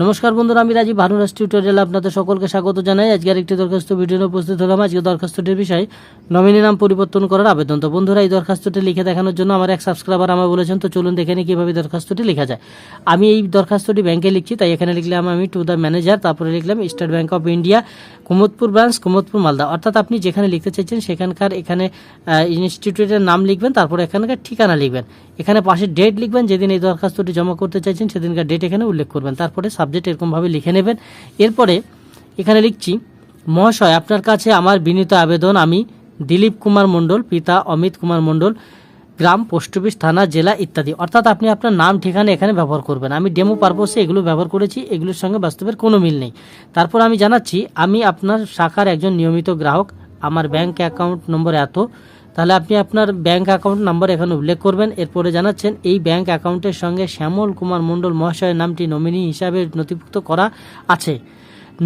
নমস্কার বন্ধুরা, আমি রাজীব ভানুরাজ টিউটোরিয়ালে আপনাদের সকলকে স্বাগত জানাই। আজকে আরেকটি দরখাস্ত ভিডিও উপস্থিত হলাম। আজকে দরখাস্তটির বিষয় নমিনি নাম পরিবর্তন করার আবেদন। তো বন্ধুরা, এই দরখাস্তটি লিখে দেখানোর জন্য আমার এক সাবস্ক্রাইবার আমায় বলেছেন, তো চলুন দেখে নিই কীভাবে দরখাস্তটি লেখা যায়। আমি এই দরখাস্তটি ব্যাংকে লিখছি, তাই এখানে লিখলাম আমি টু দ্য ম্যানেজার তারপরে লিখলাম state bank of India Kumodpur branch Kumodpur Malda. অর্থাৎ আপনি যেখানে লিখতে চাইছেন, সেখানকার এখানে ইনস্টিটিউটের নাম লিখবেন, তারপরে এখানকার ঠিকানা লিখবেন। এখানে পাশে ডেট লিখবেন, যেদিন এই দরখাস্তটি জমা করতে চাইছেন, সেদিনকার ডেট এখানে উল্লেখ করবেন। তারপরে সাবজেক্ট এরকমভাবে লিখে নেবেন। এরপরে এখানে লিখছি, মহাশয়, আপনার কাছে আমার বিনীত আবেদন আমি দিলীপ কুমার মণ্ডল, পিতা অমিত কুমার মণ্ডল, গ্রাম, পোস্ট অফিস, থানা, জেলা ইত্যাদি। অর্থাৎ আপনি আপনার নাম, ঠিকানা এখানে ব্যবহার করবেন। আমি ডেমো পারপসে এগুলো ব্যবহার করেছি, এগুলোর সঙ্গে বাস্তবের কোনো মিল নেই। তারপর আমি জানাচ্ছি, আমি আপনার শাখার একজন নিয়মিত গ্রাহক। আমার ব্যাংক অ্যাকাউন্ট নম্বর এত তাহলে আপনি আপনার ব্যাংক অ্যাকাউন্ট নাম্বার এখানে উল্লেখ করবেন। এরপরে জানাচ্ছেন, এই ব্যাংক অ্যাকাউন্টের সঙ্গে শ্যামল কুমার মণ্ডল মহাশয়ের নামটি নমিনি হিসাবে নথিভুক্ত করা আছে।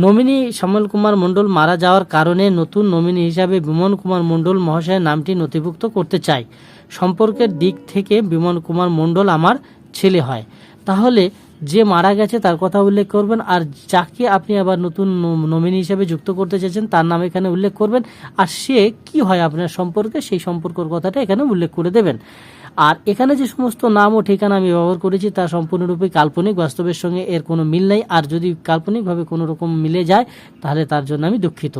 নমিনি শ্যামল কুমার মণ্ডল মারা যাওয়ার কারণে নতুন নমিনি হিসাবে বিমন কুমার মণ্ডল মহাশয়ের নামটি নথিভুক্ত করতে চাই সম্পর্কের দিক থেকে বিমন কুমার মণ্ডল আমার ছেলে হয়। তাহলে যে মারা গেছে তার কথা উল্লেখ করবেন, আর যাকে আপনি আবার নতুন নমিনি হিসেবে যুক্ত করতে চাইছেন তার নাম এখানে উল্লেখ করবেন, আর সে কি হয় আপনার সম্পর্কে সেই সম্পর্কের কথাটা এখানে উল্লেখ করে দেবেন। আর এখানে যে সমস্ত নাম ও ঠিকানা আমি ব্যবহার করেছি তা সম্পূর্ণরূপে কাল্পনিক, বাস্তবের সঙ্গে এর কোনো মিল নেই। আর যদি কাল্পনিকভাবে কোনো রকম মিলে যায়, তাহলে তার জন্য আমি দুঃখিত।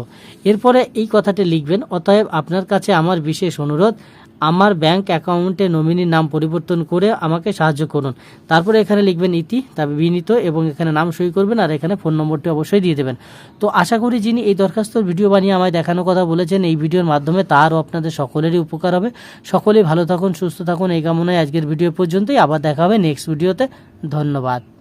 এরপরে এই কথাটি লিখবেন, অতএব আপনার কাছে আমার বিশেষ অনুরোধ আমার ব্যাংক অ্যাকাউন্টে নমিনির নাম পরিবর্তন করে আমাকে সাহায্য করুন। তারপরে এখানে লিখবেন ইতি তবে বিনীত, এবং এখানে নাম সই করবেন, আর এখানে ফোন নম্বরটি অবশ্যই দিয়ে দেবেন। তো আশা করি যিনি এই দরখাস্তর ভিডিও বানিয়ে আমায় দেখানোর কথা বলেছেন, এই ভিডিওর মাধ্যমে তারও আপনাদের সকলেরই উপকার হবে। সকলেই ভালো থাকুন, সুস্থ থাকুন। এই কামনায় আজকের ভিডিও পর্যন্তই। আবার দেখা হবে নেক্সট ভিডিওতে। ধন্যবাদ।